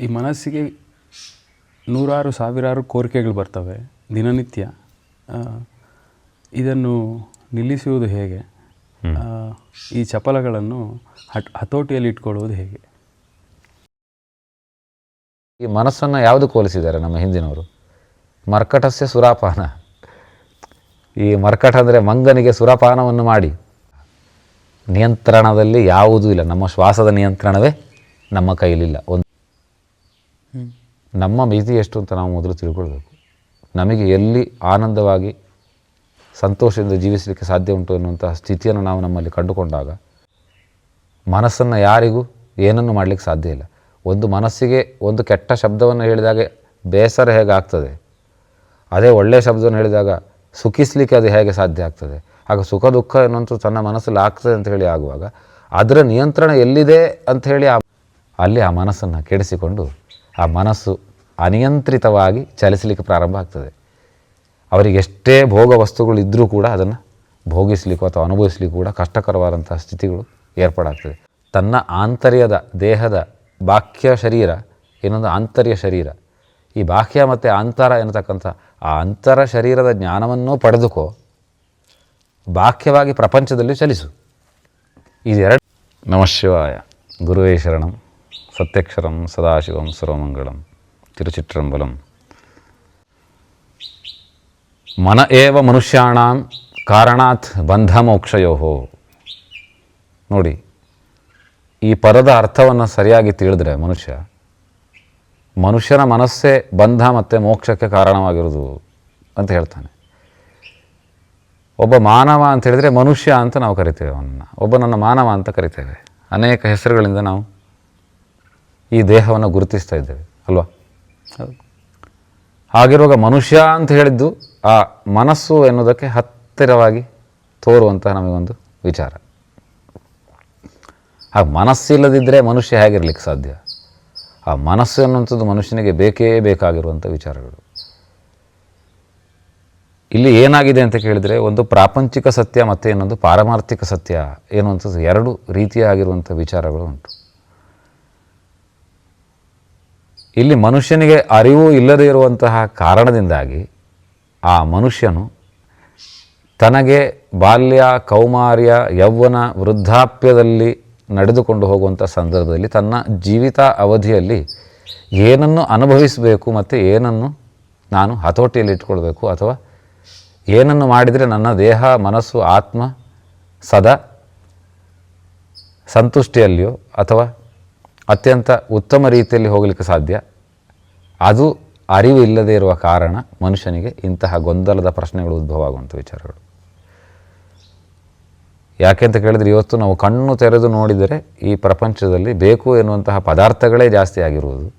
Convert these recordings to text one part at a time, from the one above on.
ಈ ಮನಸ್ಸಿಗೆ ನೂರಾರು ಸಾವಿರಾರು ಕೋರಿಕೆಗಳು ಬರ್ತವೆ. ದಿನನಿತ್ಯ. ಇದನ್ನು ನಿಲ್ಲಿಸುವುದು ಹೇಗೆ? ಈ ಚಪಲಗಳನ್ನು ಹಟ್ ಹತೋಟಿಯಲ್ಲಿ ಇಟ್ಕೊಳ್ಳುವುದು ಹೇಗೆ? ಈ ಮನಸ್ಸನ್ನು ಯಾವುದು ಹೋಲಿಸಿದ್ದಾರೆ ನಮ್ಮ ಹಿಂದಿನವರು? ಮರ್ಕಟಸ್ಯ ಸುರಾಪಾನ. ಈ ಮರ್ಕಟ ಅಂದರೆ ಮಂಗನಿಗೆ ಸುರಾಪಾನವನ್ನು ಮಾಡಿ. ನಿಯಂತ್ರಣದಲ್ಲಿ ಯಾವುದೂ ಇಲ್ಲ. ನಮ್ಮ ಶ್ವಾಸದ ನಿಯಂತ್ರಣವೇ ನಮ್ಮ ಕೈಯಲ್ಲಿಲ್ಲ. ಒಂದು ನಮ್ಮ ಮಿತಿ ಎಷ್ಟು ಅಂತ ನಾವು ಮೊದಲು ತಿಳ್ಕೊಳ್ಬೇಕು. ನಮಗೆ ಎಲ್ಲಿ ಆನಂದವಾಗಿ ಸಂತೋಷದಿಂದ ಜೀವಿಸಲಿಕ್ಕೆ ಸಾಧ್ಯ ಉಂಟು ಎನ್ನುವಂತಹ ಸ್ಥಿತಿಯನ್ನು ನಾವು ನಮ್ಮಲ್ಲಿ ಕಂಡುಕೊಂಡಾಗ ಮನಸ್ಸನ್ನು ಯಾರಿಗೂ ಏನನ್ನು ಮಾಡಲಿಕ್ಕೆ ಸಾಧ್ಯ ಇಲ್ಲ. ಒಂದು ಮನಸ್ಸಿಗೆ ಒಂದು ಕೆಟ್ಟ ಶಬ್ದವನ್ನು ಹೇಳಿದಾಗ ಬೇಸರ ಹೇಗೆ ಆಗ್ತದೆ? ಅದೇ ಒಳ್ಳೆಯ ಶಬ್ದವನ್ನು ಹೇಳಿದಾಗ ಸುಖಿಸಲಿಕ್ಕೆ ಅದು ಹೇಗೆ ಸಾಧ್ಯ ಆಗ್ತದೆ? ಆಗ ಸುಖ ದುಃಖ ಎನ್ನುವಂಥ ತನ್ನ ಮನಸ್ಸಲ್ಲಿ ಆಗ್ತದೆ ಅಂತ ಹೇಳಿ ಆಗುವಾಗ ಅದರ ನಿಯಂತ್ರಣ ಎಲ್ಲಿದೆ ಅಂತ ಹೇಳಿ ಆ ಅಲ್ಲಿ ಆ ಮನಸ್ಸನ್ನು ಕೆಡಿಸಿಕೊಂಡು ಆ ಮನಸ್ಸು ಅನಿಯಂತ್ರಿತವಾಗಿ ಚಲಿಸಲಿಕ್ಕೆ ಪ್ರಾರಂಭ ಆಗ್ತದೆ. ಅವರಿಗೆ ಎಷ್ಟೇ ಭೋಗ ವಸ್ತುಗಳು ಇದ್ದರೂ ಕೂಡ ಅದನ್ನು ಭೋಗಿಸಲಿಕ್ಕೂ ಅಥವಾ ಅನುಭವಿಸಲಿಕ್ಕೂ ಕೂಡ ಕಷ್ಟಕರವಾದಂತಹ ಸ್ಥಿತಿಗಳು ಏರ್ಪಾಡಾಗ್ತದೆ. ತನ್ನ ಆಂತರ್ಯದ ದೇಹದ ಬಾಹ್ಯ ಶರೀರ, ಇನ್ನೊಂದು ಆಂತರ್ಯ ಶರೀರ. ಈ ಬಾಹ್ಯ ಮತ್ತು ಆಂತರ ಎನ್ನತಕ್ಕಂಥ ಆ ಅಂತರ ಶರೀರದ ಜ್ಞಾನವನ್ನು ಪಡೆದುಕೋ, ಬಾಹ್ಯವಾಗಿ ಪ್ರಪಂಚದಲ್ಲಿ ಚಲಿಸು. ಇದೆರಡು. ನಮಃ ಶಿವಾಯ. ಗುರುವೇ ಶರಣಂ. ಸತ್ಯಕ್ಷರಂ ಸದಾಶಿವಂ ಸರ್ವಮಂಗಳಂ ತಿರುಚಿಟ್ರಂಬಲಂ ಮನ ಏವ ಮನುಷ್ಯಾಣಾಂ ಕಾರಣಾತ್ ಬಂಧ ಮೋಕ್ಷಯೋ ನೋಡಿ ಈ ಪದದ ಅರ್ಥವನ್ನು ಸರಿಯಾಗಿ ತಿಳಿದ್ರೆ ಮನುಷ್ಯ, ಮನುಷ್ಯನ ಮನಸ್ಸೇ ಬಂಧ ಮತ್ತು ಮೋಕ್ಷಕ್ಕೆ ಕಾರಣವಾಗಿರೋದು ಅಂತ ಹೇಳ್ತಾನೆ. ಒಬ್ಬ ಮಾನವ ಅಂತ ಹೇಳಿದರೆ ಮನುಷ್ಯ ಅಂತ ನಾವು ಕರಿತೇವೆ ಅವನನ್ನು, ಒಬ್ಬ ನನ್ನ ಮಾನವ ಅಂತ ಕರಿತೇವೆ. ಅನೇಕ ಹೆಸರುಗಳಿಂದ ನಾವು ಈ ದೇಹವನ್ನು ಗುರುತಿಸ್ತಾ ಇದ್ದೇವೆ, ಅಲ್ವಾ? ಹಾಗಿರುವಾಗ ಮನುಷ್ಯ ಅಂತ ಹೇಳಿದ್ದು ಆ ಮನಸ್ಸು ಎನ್ನುವುದಕ್ಕೆ ಹತ್ತಿರವಾಗಿ ತೋರುವಂತಹ ನಮಗೊಂದು ವಿಚಾರ. ಆ ಮನಸ್ಸಿಲ್ಲದಿದ್ದರೆ ಮನುಷ್ಯ ಹೇಗಿರಲಿಕ್ಕೆ ಸಾಧ್ಯ? ಆ ಮನಸ್ಸು ಅನ್ನುವಂಥದ್ದು ಮನುಷ್ಯನಿಗೆ ಬೇಕೇ ಬೇಕಾಗಿರುವಂಥ ವಿಚಾರಗಳು. ಇಲ್ಲಿ ಏನಾಗಿದೆ ಅಂತ ಕೇಳಿದರೆ ಒಂದು ಪ್ರಾಪಂಚಿಕ ಸತ್ಯ ಮತ್ತು ಇನ್ನೊಂದು ಪಾರಮಾರ್ಥಿಕ ಸತ್ಯ ಎನ್ನುವಂಥದ್ದು ಎರಡು ರೀತಿಯಾಗಿರುವಂಥ ವಿಚಾರಗಳು ಉಂಟು. ಇಲ್ಲಿ ಮನುಷ್ಯನಿಗೆ ಅರಿವು ಇಲ್ಲದೇ ಇರುವಂತಹ ಕಾರಣದಿಂದಾಗಿ ಆ ಮನುಷ್ಯನು ತನಗೆ ಬಾಲ್ಯ, ಕೌಮಾರ್ಯ, ಯೌವನ ವೃದ್ಧಾಪ್ಯದಲ್ಲಿ ನಡೆದುಕೊಂಡು ಹೋಗುವಂಥ ಸಂದರ್ಭದಲ್ಲಿ ತನ್ನ ಜೀವಿತ ಅವಧಿಯಲ್ಲಿ ಏನನ್ನು ಅನುಭವಿಸಬೇಕು ಮತ್ತು ಏನನ್ನು ನಾನು ಹತೋಟಿಯಲ್ಲಿ ಇಟ್ಕೊಳ್ಬೇಕು ಅಥವಾ ಏನನ್ನು ಮಾಡಿದರೆ ನನ್ನ ದೇಹ, ಮನಸ್ಸು, ಆತ್ಮ ಸದಾ ಸಂತುಷ್ಟಿಯಲ್ಲಿಯೋ ಅಥವಾ ಅತ್ಯಂತ ಉತ್ತಮ ರೀತಿಯಲ್ಲಿ ಹೋಗಲಿಕ್ಕೆ ಸಾಧ್ಯ? ಅದು ಅರಿವು ಇಲ್ಲದೇ ಇರುವ ಕಾರಣ ಮನುಷ್ಯನಿಗೆ ಇಂತಹ ಗೊಂದಲದ ಪ್ರಶ್ನೆಗಳು ಉದ್ಭವ ಆಗುವಂಥ ವಿಚಾರಗಳು. ಯಾಕೆ ಅಂತ ಕೇಳಿದರೆ ಇವತ್ತು ನಾವು ಕಣ್ಣು ತೆರೆದು ನೋಡಿದರೆ ಈ ಪ್ರಪಂಚದಲ್ಲಿ ಬೇಕು ಎನ್ನುವಂತಹ ಪದಾರ್ಥಗಳೇ ಜಾಸ್ತಿ ಆಗಿರುವುದು.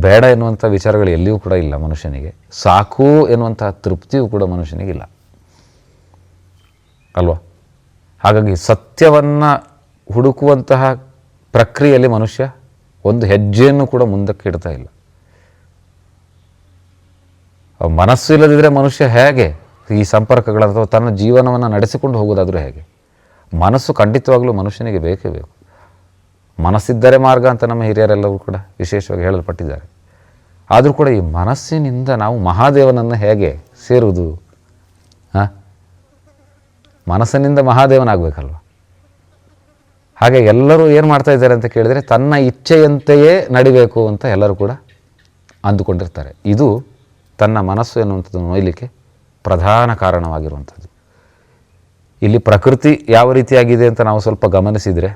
ಬೇಡ ಎನ್ನುವಂಥ ವಿಚಾರಗಳು ಎಲ್ಲಿಯೂ ಕೂಡ ಇಲ್ಲ ಮನುಷ್ಯನಿಗೆ. ಸಾಕು ಎನ್ನುವಂತಹ ತೃಪ್ತಿಯೂ ಕೂಡ ಮನುಷ್ಯನಿಗಿಲ್ಲ ಅಲ್ವಾ? ಹಾಗಾಗಿ ಸತ್ಯವನ್ನು ಹುಡುಕುವಂತಹ ಪ್ರಕ್ರಿಯೆಯಲ್ಲಿ ಮನುಷ್ಯ ಒಂದು ಹೆಜ್ಜೆಯನ್ನು ಕೂಡ ಮುಂದಕ್ಕೆ ಇಡ್ತಾ ಇಲ್ಲ. ಮನಸ್ಸು ಇಲ್ಲದಿದ್ದರೆ ಮನುಷ್ಯ ಹೇಗೆ ಈ ಸಂಪರ್ಕಗಳ ಅಥವಾ ತನ್ನ ಜೀವನವನ್ನು ನಡೆಸಿಕೊಂಡು ಹೋಗೋದಾದರೂ ಹೇಗೆ? ಮನಸ್ಸು ಖಂಡಿತವಾಗಲೂ ಮನುಷ್ಯನಿಗೆ ಬೇಕೇ ಬೇಕು. ಮನಸ್ಸಿದ್ದರೆ ಮಾರ್ಗ ಅಂತ ನಮ್ಮ ಹಿರಿಯರೆಲ್ಲರೂ ಕೂಡ ವಿಶೇಷವಾಗಿ ಹೇಳಲ್ಪಟ್ಟಿದ್ದಾರೆ. ಆದರೂ ಕೂಡ ಈ ಮನಸ್ಸಿನಿಂದ ನಾವು ಮಹಾದೇವನನ್ನು ಹೇಗೆ ಸೇರುವುದು? ಹಾಂ? ಮನಸ್ಸಿನಿಂದ ಮಹಾದೇವನಾಗಬೇಕಲ್ವ? ಹಾಗೆ ಎಲ್ಲರೂ ಏನು ಮಾಡ್ತಾ ಇದ್ದಾರೆ ಅಂತ ಕೇಳಿದರೆ ತನ್ನ ಇಚ್ಛೆಯಂತೆಯೇ ನಡಿಬೇಕು ಅಂತ ಎಲ್ಲರೂ ಕೂಡ ಅಂದುಕೊಂಡಿರ್ತಾರೆ. ಇದು ತನ್ನ ಮನಸ್ಸು ಎನ್ನುವಂಥದ್ದನ್ನು ನೋಯಲಿಕ್ಕೆ ಪ್ರಧಾನ ಕಾರಣವಾಗಿರುವಂಥದ್ದು. ಇಲ್ಲಿ ಪ್ರಕೃತಿ ಯಾವ ರೀತಿಯಾಗಿದೆ ಅಂತ ನಾವು ಸ್ವಲ್ಪ ಗಮನಿಸಿದರೆ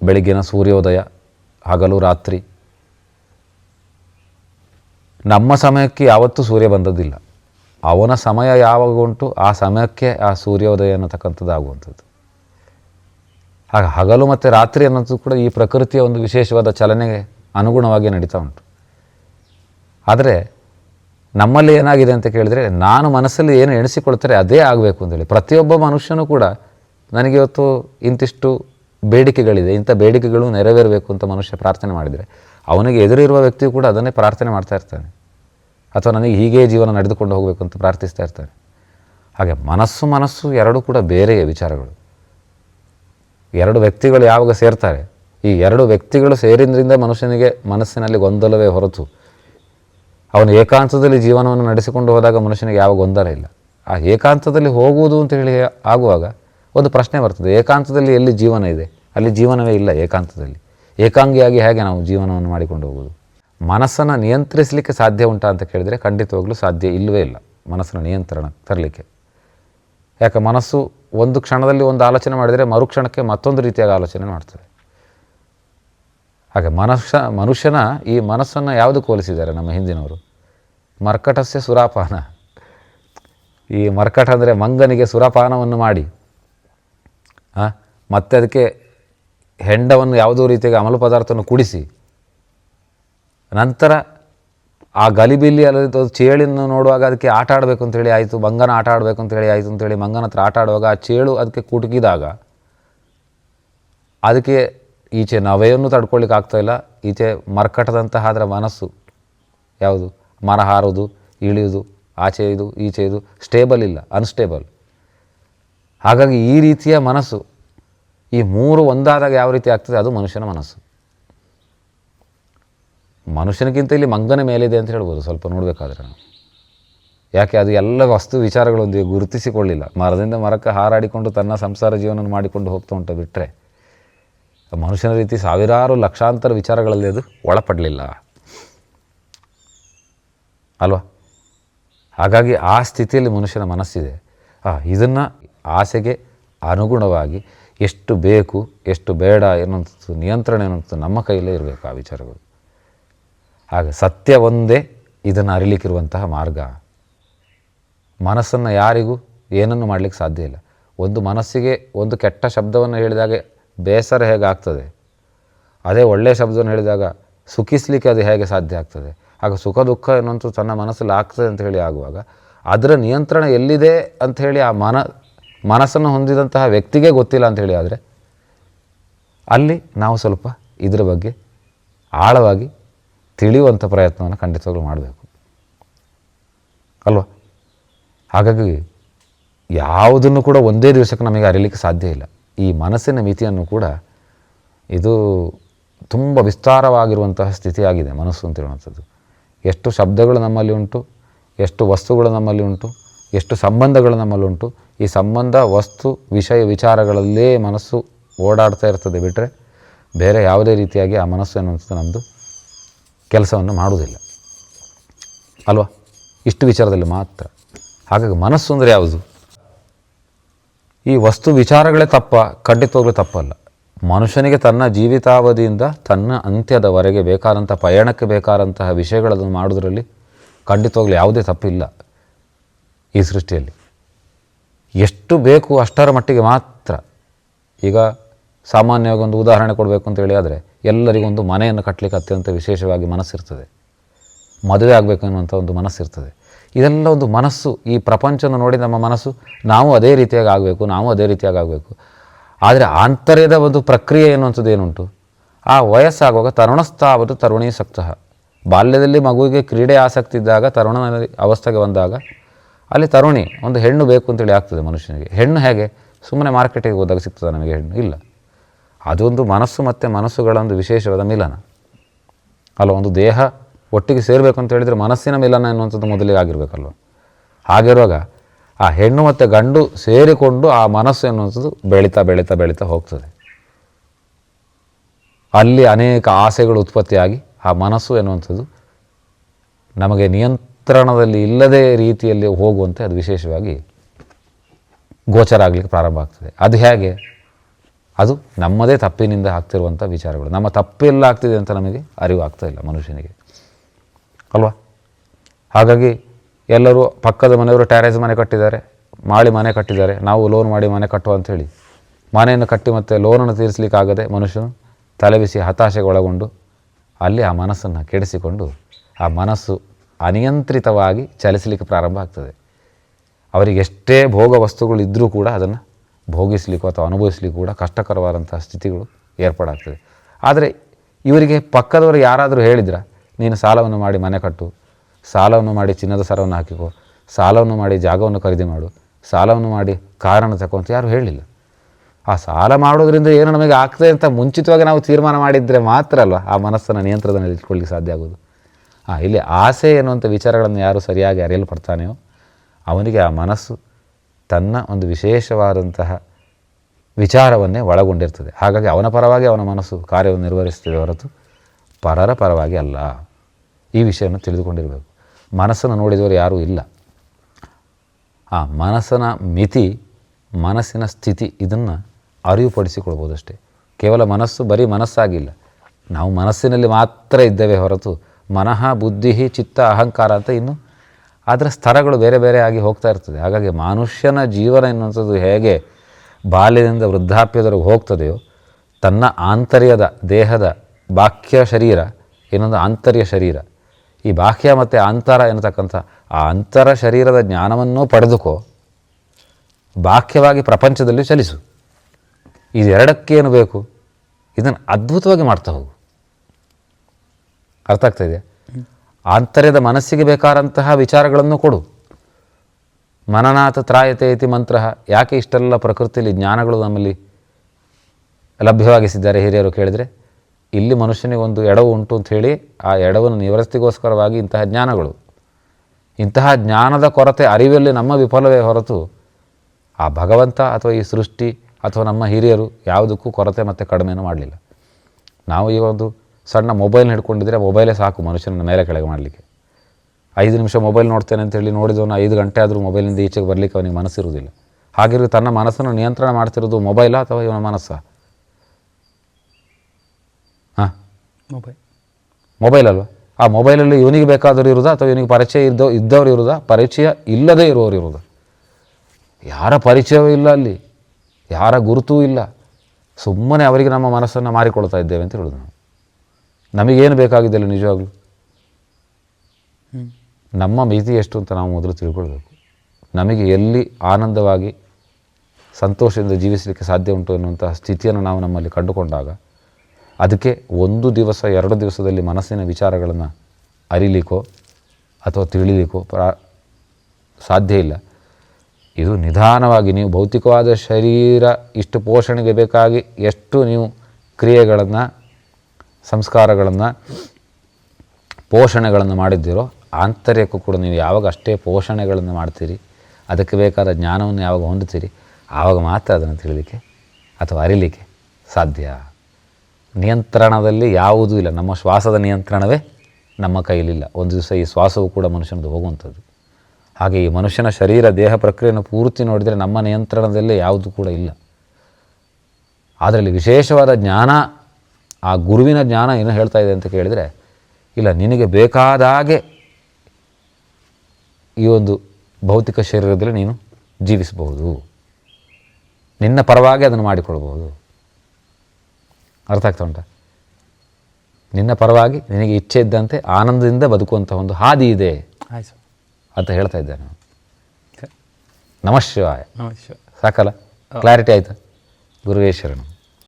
ಬೆಳಗಿನ ಸೂರ್ಯೋದಯ, ಹಗಲು ರಾತ್ರಿ, ನಮ್ಮ ಸಮಯಕ್ಕೆ ಯಾವತ್ತೂ ಸೂರ್ಯ ಬಂದದ್ದಿಲ್ಲ. ಅವನ ಸಮಯ ಯಾವಾಗ ಉಂಟು ಆ ಸಮಯಕ್ಕೆ ಆ ಸೂರ್ಯೋದಯ ಅನ್ನತಕ್ಕಂಥದ್ದು ಆಗುವಂಥದ್ದು ಹಾಗೆ ಹಗಲು ಮತ್ತು ರಾತ್ರಿ ಅನ್ನೋದು ಕೂಡ ಈ ಪ್ರಕೃತಿಯ ಒಂದು ವಿಶೇಷವಾದ ಚಲನೆಗೆ ಅನುಗುಣವಾಗಿ ನಡೀತಾ ಉಂಟು. ಆದರೆ ನಮ್ಮಲ್ಲಿ ಏನಾಗಿದೆ ಅಂತ ಕೇಳಿದರೆ ನಾನು ಮನಸ್ಸಲ್ಲಿ ಏನು ಎಣಿಸಿಕೊಳ್ತಾರೆ ಅದೇ ಆಗಬೇಕು ಅಂತೇಳಿ ಪ್ರತಿಯೊಬ್ಬ ಮನುಷ್ಯನೂ ಕೂಡ ನನಗೆ ಇವತ್ತು ಇಂತಿಷ್ಟು ಬೇಡಿಕೆಗಳಿದೆ, ಇಂಥ ಬೇಡಿಕೆಗಳು ನೆರವೇರಬೇಕು ಅಂತ ಮನುಷ್ಯ ಪ್ರಾರ್ಥನೆ ಮಾಡಿದರೆ, ಅವನಿಗೆ ಎದುರಿರುವ ವ್ಯಕ್ತಿಯು ಕೂಡ ಅದನ್ನೇ ಪ್ರಾರ್ಥನೆ ಮಾಡ್ತಾ ಇರ್ತಾನೆ. ಅಥವಾ ನನಗೆ ಹೀಗೆ ಜೀವನ ನಡೆದುಕೊಂಡು ಹೋಗಬೇಕು ಅಂತ ಪ್ರಾರ್ಥಿಸ್ತಾ ಇರ್ತಾನೆ. ಹಾಗೆ ಮನಸ್ಸು ಮನಸ್ಸು ಎರಡೂ ಕೂಡ ಬೇರೆಯೇ ವಿಚಾರಗಳು. ಎರಡು ವ್ಯಕ್ತಿಗಳು ಯಾವಾಗ ಸೇರ್ತಾರೆ, ಈ ಎರಡು ವ್ಯಕ್ತಿಗಳು ಸೇರಿದ್ರಿಂದ ಮನುಷ್ಯನಿಗೆ ಮನಸ್ಸಿನಲ್ಲಿ ಗೊಂದಲವೇ ಹೊರತು ಅವನು ಏಕಾಂತದಲ್ಲಿ ಜೀವನವನ್ನು ನಡೆಸಿಕೊಂಡು ಹೋದಾಗ ಮನುಷ್ಯನಿಗೆ ಯಾವ ಗೊಂದಲ ಇಲ್ಲ. ಆ ಏಕಾಂತದಲ್ಲಿ ಹೋಗುವುದು ಅಂತ ಹೇಳಿ ಆಗುವಾಗ ಒಂದು ಪ್ರಶ್ನೆ ಬರ್ತದೆ. ಏಕಾಂತದಲ್ಲಿ ಎಲ್ಲಿ ಜೀವನ ಇದೆ? ಅಲ್ಲಿ ಜೀವನವೇ ಇಲ್ಲ ಏಕಾಂತದಲ್ಲಿ. ಏಕಾಂಗಿಯಾಗಿ ಹೇಗೆ ನಾವು ಜೀವನವನ್ನು ಮಾಡಿಕೊಂಡು ಹೋಗುವುದು? ಮನಸ್ಸನ್ನು ನಿಯಂತ್ರಿಸಲಿಕ್ಕೆ ಸಾಧ್ಯ ಉಂಟಾ ಅಂತ ಕೇಳಿದರೆ ಖಂಡಿತವಾಗಲೂ ಸಾಧ್ಯ ಇಲ್ಲವೇ ಇಲ್ಲ. ಮನಸ್ಸಿನ ನಿಯಂತ್ರಣ ತರಲಿಕ್ಕೆ. ಯಾಕೆ ಮನಸ್ಸು ಒಂದು ಕ್ಷಣದಲ್ಲಿ ಒಂದು ಆಲೋಚನೆ ಮಾಡಿದರೆ ಮರುಕ್ಷಣಕ್ಕೆ ಮತ್ತೊಂದು ರೀತಿಯಾಗಿ ಆಲೋಚನೆ ಮಾಡ್ತದೆ. ಹಾಗೆ ಮನುಷ್ಯ ಮನುಷ್ಯನ ಈ ಮನಸ್ಸನ್ನು ಯಾವುದಕ್ಕೆ ಹೋಲಿಸಿದ್ದಾರೆ ನಮ್ಮ ಹಿಂದಿನವರು? ಮರ್ಕಟಸ್ಯ ಸುರಾಪಾನ. ಈ ಮರ್ಕಟ ಅಂದರೆ ಮಂಗನಿಗೆ ಸುರಾಪಾನವನ್ನು ಮಾಡಿ. ಮತ್ತೆ ಅದಕ್ಕೆ ಹೆಂಡವನ್ನು ಯಾವುದೋ ರೀತಿಯಾಗಿ ಅಮಲು ಪದಾರ್ಥವನ್ನು ಕುಡಿಸಿ. ನಂತರ ಆ ಗಲಿಬಿಲಿ ಅಲ್ಲದ ಚೇಳನ್ನು ನೋಡುವಾಗ ಅದಕ್ಕೆ ಆಟ ಆಡಬೇಕು ಅಂತೇಳಿ ಆಯಿತು, ಮಂಗನ ಆಟ ಆಡಬೇಕು ಅಂತೇಳಿ ಆಯಿತು ಅಂತೇಳಿ ಮಂಗನ ಹತ್ರ ಆಟ ಆಡುವಾಗ ಆ ಚೇಳು ಅದಕ್ಕೆ ಕುಟುಕಿದಾಗ, ಅದಕ್ಕೆ ಈಚೆ ನವೆಯನ್ನು ತಡ್ಕೊಳ್ಳಿಕ್ಕೆ ಆಗ್ತಾಯಿಲ್ಲ ಈಚೆ ಮರ್ಕಟದಂತಹ ಅದರ ಮನಸ್ಸು ಯಾವುದು? ಮರ ಹಾರೋದು, ಇಳಿಯೋದು, ಆಚೆ ಇದು, ಈಚೆ ಇದು ಸ್ಟೇಬಲ್ ಇಲ್ಲ ಅನ್ಸ್ಟೇಬಲ್ ಹಾಗಾಗಿ ಈ ರೀತಿಯ ಮನಸ್ಸು, ಈ ಮೂರು ಒಂದಾದಾಗ ಯಾವ ರೀತಿ ಆಗ್ತದೆ? ಅದು ಮನುಷ್ಯನ ಮನಸ್ಸು. ಮನುಷ್ಯನಿಗಿಂತ ಇಲ್ಲಿ ಮಂಗನ ಮೇಲಿದೆ ಅಂತ ಹೇಳ್ಬೋದು, ಸ್ವಲ್ಪ ನೋಡಬೇಕಾದ್ರೆ ನಾವು. ಯಾಕೆ? ಅದು ಎಲ್ಲ ವಸ್ತು ವಿಚಾರಗಳೊಂದಿಗೆ ಗುರುತಿಸಿಕೊಳ್ಳಿಲ್ಲ. ಮರದಿಂದ ಮರಕ್ಕೆ ಹಾರಾಡಿಕೊಂಡು ತನ್ನ ಸಂಸಾರ ಜೀವನ ಮಾಡಿಕೊಂಡು ಹೋಗ್ತಾ ಉಂಟು ಬಿಟ್ಟರೆ ಮನುಷ್ಯನ ರೀತಿ ಸಾವಿರಾರು ಲಕ್ಷಾಂತರ ವಿಚಾರಗಳಲ್ಲಿ ಅದು ಒಳಪಡಲಿಲ್ಲ. ಅಲ್ವಾ? ಹಾಗಾಗಿ ಆ ಸ್ಥಿತಿಯಲ್ಲಿ ಮನುಷ್ಯನ ಮನಸ್ಸಿದೆ. ಇದನ್ನು ಆಸೆಗೆ ಅನುಗುಣವಾಗಿ ಎಷ್ಟು ಬೇಕು, ಎಷ್ಟು ಬೇಡ ಎನ್ನುವಂಥದ್ದು ನಿಯಂತ್ರಣ ಎನ್ನುವಂಥದ್ದು ನಮ್ಮ ಕೈಯಲ್ಲೇ ಇರಬೇಕು ಆ ವಿಚಾರಗಳು. ಹಾಗೆ ಸತ್ಯ ಒಂದೇ ಇದನ್ನು ಅರಿಲಿಕ್ಕಿರುವಂತಹ ಮಾರ್ಗ. ಮನಸ್ಸನ್ನು ಯಾರಿಗೂ ಏನನ್ನು ಮಾಡಲಿಕ್ಕೆ ಸಾಧ್ಯ ಇಲ್ಲ. ಒಂದು ಮನಸ್ಸಿಗೆ ಒಂದು ಕೆಟ್ಟ ಶಬ್ದವನ್ನು ಹೇಳಿದಾಗ ಬೇಸರ ಹೇಗಾಗ್ತದೆ ಅದೇ ಒಳ್ಳೆಯ ಶಬ್ದವನ್ನು ಹೇಳಿದಾಗ ಸುಖಿಸ್ಲಿಕ್ಕೆ ಅದು ಹೇಗೆ ಸಾಧ್ಯ ಆಗ್ತದೆ? ಆಗ ಸುಖ ದುಃಖ ಏನಂತೂ ತನ್ನ ಮನಸ್ಸಲ್ಲಿ ಆಗ್ತದೆ ಅಂತ ಹೇಳಿ ಆಗುವಾಗ ಅದರ ನಿಯಂತ್ರಣ ಎಲ್ಲಿದೆ ಅಂತ ಹೇಳಿ ಆ ಮನ, ಮನಸ್ಸನ್ನು ಹೊಂದಿದಂತಹ ವ್ಯಕ್ತಿಗೆ ಗೊತ್ತಿಲ್ಲ ಅಂತ ಹೇಳಿ ಆದರೆ ಅಲ್ಲಿ ನಾವು ಸ್ವಲ್ಪ ಇದರ ಬಗ್ಗೆ ಆಳವಾಗಿ ತಿಳಿಯುವಂಥ ಪ್ರಯತ್ನವನ್ನು ಖಂಡಿತವಾಗ್ಲೂ ಮಾಡಬೇಕು. ಅಲ್ವಾ? ಹಾಗಾಗಿ ಯಾವುದನ್ನು ಕೂಡ ಒಂದೇ ದಿವಸಕ್ಕೆ ನಮಗೆ ಅರಿಲಿಕ್ಕೆ ಸಾಧ್ಯ ಇಲ್ಲ. ಈ ಮನಸ್ಸಿನ ಮಿತಿಯನ್ನು ಕೂಡ ಇದು ತುಂಬ ವಿಸ್ತಾರವಾಗಿರುವಂತಹ ಸ್ಥಿತಿಯಾಗಿದೆ ಮನಸ್ಸು ಅಂತ ಹೇಳುವಂಥದ್ದು. ಎಷ್ಟು ಶಬ್ದಗಳು ನಮ್ಮಲ್ಲಿ ಉಂಟು, ಎಷ್ಟು ವಸ್ತುಗಳು ನಮ್ಮಲ್ಲಿ ಉಂಟು, ಎಷ್ಟು ಸಂಬಂಧಗಳು ನಮ್ಮಲ್ಲಿ ಉಂಟು, ಈ ಸಂಬಂಧ, ವಸ್ತು, ವಿಷಯ, ವಿಚಾರಗಳಲ್ಲೇ ಮನಸ್ಸು ಓಡಾಡ್ತಾ ಇರ್ತದೆ ಬಿಟ್ಟರೆ ಬೇರೆ ಯಾವುದೇ ರೀತಿಯಾಗಿ ಆ ಮನಸ್ಸು ಎನ್ನುವಂಥದ್ದು ನಮ್ಮದು ಕೆಲಸವನ್ನು ಮಾಡುವುದಿಲ್ಲ. ಅಲ್ವಾ? ಇಷ್ಟು ವಿಚಾರದಲ್ಲಿ ಮಾತ್ರ. ಹಾಗಾಗಿ ಮನಸ್ಸು ಅಂದರೆ ಯಾವುದು? ಈ ವಸ್ತು ವಿಚಾರಗಳೇ ತಪ್ಪ, ಖಂಡಿತವಾಗ್ಲೂ ತಪ್ಪಲ್ಲ. ಮನುಷ್ಯನಿಗೆ ತನ್ನ ಜೀವಿತಾವಧಿಯಿಂದ ತನ್ನ ಅಂತ್ಯದವರೆಗೆ ಬೇಕಾದಂಥ ಪಯಣಕ್ಕೆ ಬೇಕಾದಂತಹ ವಿಷಯಗಳನ್ನು ಮಾಡೋದರಲ್ಲಿ ಖಂಡಿತವಾಗ್ಲೂ ಯಾವುದೇ ತಪ್ಪಿಲ್ಲ ಈ ಸೃಷ್ಟಿಯಲ್ಲಿ. ಎಷ್ಟು ಬೇಕು ಅಷ್ಟರ ಮಟ್ಟಿಗೆ ಮಾತ್ರ. ಈಗ ಸಾಮಾನ್ಯವಾಗಿ ಒಂದು ಉದಾಹರಣೆ ಕೊಡಬೇಕು ಅಂತ ಹೇಳಿ ಆದರೆ ಎಲ್ಲರಿಗೊಂದು ಮನೆಯನ್ನು ಕಟ್ಟಲಿಕ್ಕೆ ಅತ್ಯಂತ ವಿಶೇಷವಾಗಿ ಮನಸ್ಸಿರ್ತದೆ. ಮದುವೆ ಆಗಬೇಕು ಅನ್ನುವಂಥ ಒಂದು ಮನಸ್ಸಿರ್ತದೆ. ಇದೆಲ್ಲ ಒಂದು ಮನಸ್ಸು. ಈ ಪ್ರಪಂಚನ ನೋಡಿ ನಮ್ಮ ಮನಸ್ಸು. ನಾವು ಅದೇ ರೀತಿಯಾಗಿ ಆಗಬೇಕು, ನಾವು ಅದೇ ರೀತಿಯಾಗಿ ಆಗಬೇಕು. ಆದರೆ ಆಂತರ್ಯದ ಒಂದು ಪ್ರಕ್ರಿಯೆ ಅನ್ನುವಂಥದ್ದು ಏನುಂಟು? ಆ ವಯಸ್ಸಾಗುವಾಗ ತರುಣಸ್ಥಾವದು ತರುಣೀ ಸಕ್ತಃ ಬಾಲ್ಯದಲ್ಲಿ ಮಗುವಿಗೆ ಕ್ರೀಡೆ ಆಸಕ್ತಿ ಇದ್ದಾಗ ತರುಣನ ಅವಸ್ಥೆಗೆ ಬಂದಾಗ, ಅಲ್ಲಿ ತರುಣಿ ಒಂದು ಹೆಣ್ಣು ಬೇಕು ಅಂತೇಳಿ ಆಗ್ತದೆ ಮನುಷ್ಯನಿಗೆ. ಹೆಣ್ಣು ಹೇಗೆ? ಸುಮ್ಮನೆ ಮಾರ್ಕೆಟಿಗೆ ಹೋದಾಗ ಸಿಗ್ತದೆ ನಮಗೆ ಹೆಣ್ಣು? ಇಲ್ಲ. ಅದೊಂದು ಮನಸ್ಸು ಮತ್ತು ಮನಸ್ಸುಗಳ ಒಂದು ವಿಶೇಷವಾದ ಮಿಲನ. ಅಲ್ಲ, ಒಂದು ದೇಹ ಒಟ್ಟಿಗೆ ಸೇರಬೇಕು ಅಂತ ಹೇಳಿದರೆ ಮನಸ್ಸಿನ ಮಿಲನ ಎನ್ನುವಂಥದ್ದು ಮೊದಲಿಗೆ ಆಗಿರಬೇಕಲ್ವ? ಹಾಗಿರುವಾಗ ಆ ಹೆಣ್ಣು ಮತ್ತು ಗಂಡು ಸೇರಿಕೊಂಡು ಆ ಮನಸ್ಸು ಎನ್ನುವಂಥದ್ದು ಬೆಳೀತಾ ಬೆಳೀತಾ ಬೆಳೀತಾ ಹೋಗ್ತದೆ. ಅಲ್ಲಿ ಅನೇಕ ಆಸೆಗಳು ಉತ್ಪತ್ತಿಯಾಗಿ ಆ ಮನಸ್ಸು ಎನ್ನುವಂಥದ್ದು ನಮಗೆ ನಿಯಂತ್ರಣದಲ್ಲಿ ಇಲ್ಲದೇ ರೀತಿಯಲ್ಲಿ ಹೋಗುವಂತೆ ಅದು ವಿಶೇಷವಾಗಿ ಗೋಚರ ಆಗಲಿಕ್ಕೆ ಪ್ರಾರಂಭ ಆಗ್ತದೆ. ಅದು ಹೇಗೆ? ಅದು ನಮ್ಮದೇ ತಪ್ಪಿನಿಂದ ಆಗ್ತಿರುವಂಥ ವಿಚಾರಗಳು. ನಮ್ಮ ತಪ್ಪೆಲ್ಲ ಆಗ್ತಿದೆ ಅಂತ ನಮಗೆ ಅರಿವು ಆಗ್ತಾ ಇಲ್ಲ ಮನುಷ್ಯನಿಗೆ. ಅಲ್ವಾ? ಹಾಗಾಗಿ ಎಲ್ಲರೂ ಪಕ್ಕದ ಮನೆಯವರು ಟ್ಯಾರೇಜ್ ಮನೆ ಕಟ್ಟಿದ್ದಾರೆ ಮಾಡಿ ಮನೆ ಕಟ್ಟಿದ್ದಾರೆ, ನಾವು ಲೋನ್ ಮಾಡಿ ಮನೆ ಕಟ್ಟುವ ಹೇಳಿ. ಮನೆಯನ್ನು ಕಟ್ಟಿ ಮತ್ತು ಲೋನನ್ನು ತೀರಿಸಲಿಕ್ಕಾಗದೆ ಮನುಷ್ಯನು ತಲೆಬಿಸಿ ಹತಾಶೆಗೆ ಒಳಗೊಂಡು ಅಲ್ಲಿ ಆ ಮನಸ್ಸನ್ನು ಕೆಡಿಸಿಕೊಂಡು ಆ ಮನಸ್ಸು ಅನಿಯಂತ್ರಿತವಾಗಿ ಚಲಿಸಲಿಕ್ಕೆ ಪ್ರಾರಂಭ ಆಗ್ತದೆ. ಅವರಿಗೆ ಎಷ್ಟೇ ಭೋಗ ವಸ್ತುಗಳು ಇದ್ದರೂ ಕೂಡ ಅದನ್ನು ಭೋಗಿಸಲಿಕ್ಕೂ ಅಥವಾ ಅನುಭವಿಸ್ಲಿಕ್ಕೂ ಕೂಡ ಕಷ್ಟಕರವಾದಂಥ ಸ್ಥಿತಿಗಳು ಏರ್ಪಾಡಾಗ್ತದೆ. ಆದರೆ ಇವರಿಗೆ ಪಕ್ಕದವರು ಯಾರಾದರೂ ಹೇಳಿದ್ರ? ನೀನು ಸಾಲವನ್ನು ಮಾಡಿ ಮನೆ ಕಟ್ಟು, ಸಾಲವನ್ನು ಮಾಡಿ ಚಿನ್ನದ ಸರವನ್ನು ಹಾಕಿಕೋ, ಸಾಲವನ್ನು ಮಾಡಿ ಜಾಗವನ್ನು ಖರೀದಿ ಮಾಡು, ಸಾಲವನ್ನು ಮಾಡಿ ಕಾರನ್ನು ತಗೋ ಅಂತ ಯಾರು ಹೇಳಿಲ್ಲ. ಆ ಸಾಲ ಮಾಡೋದ್ರಿಂದ ಏನು ನಮಗೆ ಆಗ್ತದೆ ಅಂತ ಮುಂಚಿತವಾಗಿ ನಾವು ತೀರ್ಮಾನ ಮಾಡಿದರೆ ಮಾತ್ರ ಅಲ್ವ? ಆ ಮನಸ್ಸನ್ನು ನಿಯಂತ್ರಣದಲ್ಲಿ ಇಟ್ಕೊಳ್ಳಿಕ್ಕೆ ಸಾಧ್ಯ ಆಗೋದು. ಹಾಂ ಇಲ್ಲಿ ಆಸೆ ಎನ್ನುವಂಥ ವಿಚಾರಗಳನ್ನು ಯಾರು ಸರಿಯಾಗಿ ಅರಿಯಲ್ಪಡ್ತಾನೆಯೋ, ಅವನಿಗೆ ಆ ಮನಸ್ಸು ತನ್ನ ಒಂದು ವಿಶೇಷವಾದಂತಹ ವಿಚಾರವನ್ನೇ ಒಳಗೊಂಡಿರ್ತದೆ. ಹಾಗಾಗಿ ಅವನ ಪರವಾಗಿ ಅವನ ಮನಸ್ಸು ಕಾರ್ಯವನ್ನು ನಿರ್ವಹಿಸ್ತದೆ ಹೊರತು ಪರರ ಪರವಾಗಿ ಅಲ್ಲ. ಈ ವಿಷಯವನ್ನು ತಿಳಿದುಕೊಂಡಿರಬೇಕು. ಮನಸ್ಸನ್ನು ನೋಡಿದವರು ಯಾರೂ ಇಲ್ಲ. ಆ ಮನಸ್ಸಿನ ಮಿತಿ, ಮನಸ್ಸಿನ ಸ್ಥಿತಿ ಇದನ್ನು ಅರಿವುಪಡಿಸಿಕೊಳ್ಬೋದು ಅಷ್ಟೇ ಕೇವಲ ಮನಸ್ಸು ಬರೀ ಮನಸ್ಸಾಗಿಲ್ಲ. ನಾವು ಮನಸ್ಸಿನಲ್ಲಿ ಮಾತ್ರ ಇದ್ದೇವೆ ಹೊರತು ಮನಃ, ಬುದ್ಧಿ, ಚಿತ್ತ, ಅಹಂಕಾರ ಅಂತ ಇನ್ನು ಅದರ ಸ್ತರಗಳು ಬೇರೆ ಬೇರೆ ಆಗಿ ಹೋಗ್ತಾ ಇರ್ತದೆ. ಹಾಗಾಗಿ ಮನುಷ್ಯನ ಜೀವನ ಎನ್ನುವಂಥದ್ದು ಹೇಗೆ ಬಾಲ್ಯದಿಂದ ವೃದ್ಧಾಪ್ಯದವರೆಗೆ ಹೋಗ್ತದೆಯೋ, ತನ್ನ ಆಂತರ್ಯದ ದೇಹದ ಬಾಹ್ಯ ಶರೀರ ಇನ್ನೊಂದು ಆಂತರ್ಯ ಶರೀರ. ಈ ಬಾಹ್ಯ ಮತ್ತು ಅಂತರ ಎನ್ನತಕ್ಕಂಥ ಆ ಅಂತರ ಶರೀರದ ಜ್ಞಾನವನ್ನು ಪಡೆದುಕೋ, ಬಾಹ್ಯವಾಗಿ ಪ್ರಪಂಚದಲ್ಲಿ ಚಲಿಸು. ಇದೆರಡಕ್ಕೇನು ಬೇಕು? ಇದನ್ನು ಅದ್ಭುತವಾಗಿ ಮಾಡ್ತಾ ಹೋಗು. ಅರ್ಥ ಆಗ್ತಾ ಇದೆಯಾ? ಆಂತರ್ಯದ ಮನಸ್ಸಿಗೆ ಬೇಕಾದಂತಹ ವಿಚಾರಗಳನ್ನು ಕೊಡು. ಮನನಾಥ ತ್ರಾಯತೆ ಇತಿ ಮಂತ್ರ. ಯಾಕೆ ಇಷ್ಟೆಲ್ಲ ಪ್ರಕೃತಿಯಲ್ಲಿ ಜ್ಞಾನಗಳು ನಮ್ಮಲ್ಲಿ ಲಭ್ಯವಾಗಿಸಿದ್ದಾರೆ ಹಿರಿಯರು ಕೇಳಿದರೆ? ಇಲ್ಲಿ ಮನುಷ್ಯನಿಗೆ ಒಂದು ಎಡವು ಉಂಟು ಅಂತ ಹೇಳಿ ಆ ಎಡವನ್ನು ನಿವೃತ್ತಿಗೋಸ್ಕರವಾಗಿ ಇಂತಹ ಜ್ಞಾನಗಳು. ಇಂತಹ ಜ್ಞಾನದ ಕೊರತೆ ಅರಿವಲ್ಲಿ ನಮ್ಮ ವಿಫಲವೇ ಹೊರತು ಆ ಭಗವಂತ ಅಥವಾ ಈ ಸೃಷ್ಟಿ ಅಥವಾ ನಮ್ಮ ಹಿರಿಯರು ಯಾವುದಕ್ಕೂ ಕೊರತೆ ಮತ್ತು ಕಡಿಮೆನೂ ಮಾಡಲಿಲ್ಲ. ನಾವು ಈ ಒಂದು ಸಣ್ಣ ಮೊಬೈಲ್ ಹಿಡ್ಕೊಂಡಿದ್ರೆ ಮೊಬೈಲೇ ಸಾಕು ಮನುಷ್ಯನ ಮೇಲೆ ಕೆಳಗೆ ಮಾಡಲಿಕ್ಕೆ. ಐದು ನಿಮಿಷ ಮೊಬೈಲ್ ನೋಡ್ತೇನೆ ಅಂತೇಳಿ ನೋಡಿದವನು ಐದು ಗಂಟೆ ಆದರೂ ಮೊಬೈಲಿಂದ ಈಚೆಗೆ ಬರಲಿಕ್ಕೆ ಅವನಿಗೆ ಮನಸ್ಸಿರುವುದಿಲ್ಲ. ಹಾಗಿರೋ ತನ್ನ ಮನಸ್ಸನ್ನು ನಿಯಂತ್ರಣ ಮಾಡ್ತಿರೋದು ಮೊಬೈಲಾ ಅಥವಾ ಇವನ ಮನಸ್ಸಾ ಹಾಂ ಮೊಬೈಲ್ ಮೊಬೈಲ್ ಅಲ್ವಾ? ಆ ಮೊಬೈಲಲ್ಲಿ ಇವನಿಗೆ ಬೇಕಾದವರು ಇರೋದಾ ಅಥವಾ ಇವನಿಗೆ ಪರಿಚಯ ಇದ್ದೋ ಇದ್ದವ್ರು ಇರೋದಾ? ಪರಿಚಯ ಇಲ್ಲದೇ ಇರೋರು ಇರೋದು? ಯಾರ ಪರಿಚಯವೂ ಇಲ್ಲ ಅಲ್ಲಿ. ಯಾರ ಗುರುತೂ ಇಲ್ಲ. ಸುಮ್ಮನೆ ಅವರಿಗೆ ನಮ್ಮ ಮನಸ್ಸನ್ನು ಮಾರಿಕೊಳ್ತಾ ಇದ್ದೇವೆ ಅಂತ ಹೇಳೋದು ನಾವು. ನಮಗೇನು ಬೇಕಾಗಿದ್ದಲ್ಲ ನಿಜವಾಗ್ಲೂ? ನಮ್ಮ ಮಿತಿ ಎಷ್ಟು ಅಂತ ನಾವು ಮೊದಲು ತಿಳ್ಕೊಳ್ಬೇಕು. ನಮಗೆ ಎಲ್ಲಿ ಆನಂದವಾಗಿ, ಸಂತೋಷದಿಂದ ಜೀವಿಸಲಿಕ್ಕೆ ಸಾಧ್ಯ ಉಂಟು ಅನ್ನುವಂಥ ಸ್ಥಿತಿಯನ್ನು ನಾವು ನಮ್ಮಲ್ಲಿ ಕಂಡುಕೊಂಡಾಗ ಅದಕ್ಕೆ ಒಂದು ದಿವಸ, ಎರಡು ದಿವಸದಲ್ಲಿ ಮನಸ್ಸಿನ ವಿಚಾರಗಳನ್ನು ಅರಿಲಿಕ್ಕೋ ಅಥವಾ ತಿಳಿಲಿಕ್ಕೋ ಪ್ರಾ, ಸಾಧ್ಯ ಇಲ್ಲ. ಇದು ನಿಧಾನವಾಗಿ ನೀವು ಭೌತಿಕವಾದ ಶರೀರ ಇಷ್ಟು ಪೋಷಣೆಗೆ ಬೇಕಾಗಿ ಎಷ್ಟು ನೀವು ಕ್ರಿಯೆಗಳನ್ನು, ಸಂಸ್ಕಾರಗಳನ್ನು, ಪೋಷಣೆಗಳನ್ನು ಮಾಡಿದ್ದೀರೋ ಆಂತರ್ಯಕ್ಕೂ ಕೂಡ ನೀವು ಯಾವಾಗ ಅಷ್ಟೇ ಪೋಷಣೆಗಳನ್ನು ಮಾಡ್ತೀರಿ, ಅದಕ್ಕೆ ಬೇಕಾದ ಜ್ಞಾನವನ್ನು ಯಾವಾಗ ಹೊಂದುತ್ತೀರಿ, ಆವಾಗ ಮಾತ್ರ ಅದನ್ನು ತಿಳಿಲಿಕ್ಕೆ ಅಥವಾ ಅರಿಲಿಕ್ಕೆ ಸಾಧ್ಯ. ನಿಯಂತ್ರಣದಲ್ಲಿ ಯಾವುದೂ ಇಲ್ಲ. ನಮ್ಮ ಶ್ವಾಸದ ನಿಯಂತ್ರಣವೇ ನಮ್ಮ ಕೈಲಿಲ್ಲ. ಒಂದು ದಿವಸ ಈ ಶ್ವಾಸವು ಕೂಡ ಮನುಷ್ಯನದು ಹೋಗುವಂಥದ್ದು. ಹಾಗೆ ಈ ಮನುಷ್ಯನ ಶರೀರ, ದೇಹ ಪ್ರಕ್ರಿಯೆಯನ್ನು ಪೂರ್ತಿ ನೋಡಿದರೆ ನಮ್ಮ ನಿಯಂತ್ರಣದಲ್ಲೇ ಯಾವುದು ಕೂಡ ಇಲ್ಲ. ಅದರಲ್ಲಿ ವಿಶೇಷವಾದ ಜ್ಞಾನ, ಆ ಗುರುವಿನ ಜ್ಞಾನ ಏನು ಹೇಳ್ತಾ ಇದೆ ಅಂತ ಕೇಳಿದರೆ, ಇಲ್ಲ, ನಿನಗೆ ಬೇಕಾದ ಹಾಗೆ ಈ ಒಂದು ಭೌತಿಕ ಶರೀರದಲ್ಲಿ ನೀನು ಜೀವಿಸಬಹುದು. ನಿನ್ನ ಪರವಾಗಿ ಅದನ್ನು ಮಾಡಿಕೊಳ್ಬಹುದು. ಅರ್ಥ ಆಗ್ತಾ ಉಂಟ? ನಿನ್ನ ಪರವಾಗಿ ನಿನಗೆ ಇಚ್ಛೆ ಇದ್ದಂತೆ ಆನಂದದಿಂದ ಬದುಕುವಂಥ ಒಂದು ಹಾದಿ ಇದೆ ಆಯ್ತು ಅಂತ ಹೇಳ್ತಾ ಇದ್ದೇನೆ ನಾನು. ನಮಃ ಶಿವಾಯ. ಸಾಕಲ್ಲ ಕ್ಲಾರಿಟಿ ಆಯಿತಾ? ಗುರುವೇಶ್ವರನು.